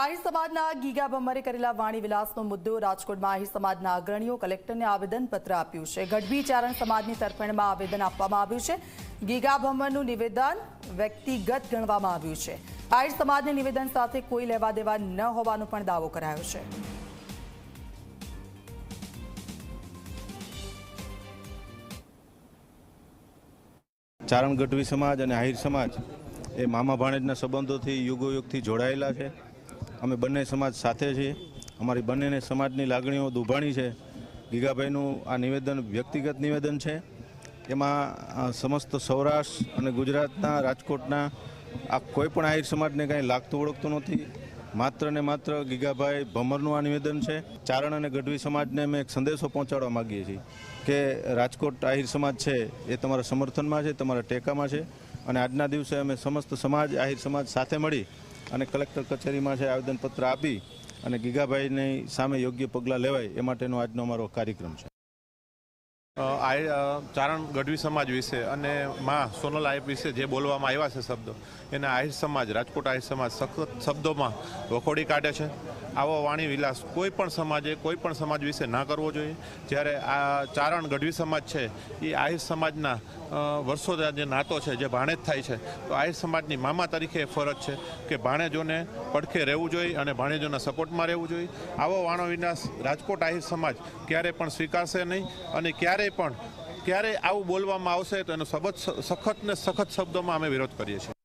આહિર સમાજના ગીગા ભમ્મરે કરેલા વાણી વિલાસનો મુદ્દો રાજકોટમાં આહિર સમાજના અગ્રણીઓ કલેક્ટરને આવેદનપત્ર આપ્યું છે. ગઢવી ચારણ સમાજની તરફેણમાં આવેદન આપવામાં આવ્યું છે. ગીગા ભમ્મરનું નિવેદન વ્યક્તિગત ગણવામાં આવ્યું છે. આહિર સમાજને નિવેદન સાથે કોઈ લેવા દેવા ન હોવાનો પણ દાવો કરાયો છે. ચારણ ગઢવી સમાજ અને આહિર સમાજ એ મામા ભાણેજના સંબંધોથી, યુગોયુગથી જોડાયેલા છે. અમે બંને સમાજ સાથે છીએ. અમારી બંનેને સમાજની લાગણીઓ દુભાણી છે. ગીગાભાઈનું આ નિવેદન વ્યક્તિગત નિવેદન છે. એમાં સમસ્ત સૌરાષ્ટ્ર અને ગુજરાતના રાજકોટના આ કોઈ પણ આહિર સમાજને કાંઈ લાગતું ઓળખતું નથી. માત્ર ને માત્ર ગીગાભાઈ ભમરનું આ નિવેદન છે. ચારણ અને ગઢવી સમાજને અમે એક સંદેશો પહોંચાડવા માગીએ છીએ કે રાજકોટ આહિર સમાજ છે એ તમારા સમર્થનમાં છે, તમારા ટેકામાં છે અને આજના દિવસે અમે સમસ્ત સમાજ, આહિર સમાજ સાથે મળી અને કલેક્ટર કચેરીમાં છે આવેદનપત્ર આપી અને ગીગાભાઈની સામે યોગ્ય પગલાં લેવાય એ માટેનો આજનો અમારો કાર્યક્રમ છે. આ ચારણ ગઢવી સમાજ વિશે અને માં સોનલ આયપ વિશે જે બોલવામાં આવ્યા છે શબ્દો, એને આહિર સમાજ, રાજકોટ આહિર સમાજ સખત શબ્દોમાં વખોડી કાઢે છે. આવો વાણી વિલાસ કોઈ પણ સમાજે, કોઈ પણ સમાજ વિશે ના કરવો જોઈએ. જ્યારે આ ચારણ ગઢવી સમાજ છે, એ આહિર સમાજના અ, વર્ષોના જે નાતો છે જે ભાણેજ થાય છે તો આહિર સમાજની મામા તરીકે ફરજ છે કે ભાણેજોને પડખે રહેવું જોઈએ અને ભાણેજોના સપોર્ટમાં રહેવું જોઈએ. આવો વાણો વિનાશ રાજકોટ આહિર સમાજ ક્યારેય પણ સ્વીકારશે નહીં અને ક્યારેય પણ ક્યારે આવું બોલવામાં આવશે તો એનો સબત સખત ને સખત શબ્દોમાં અમે વિરોધ કરીએ છીએ.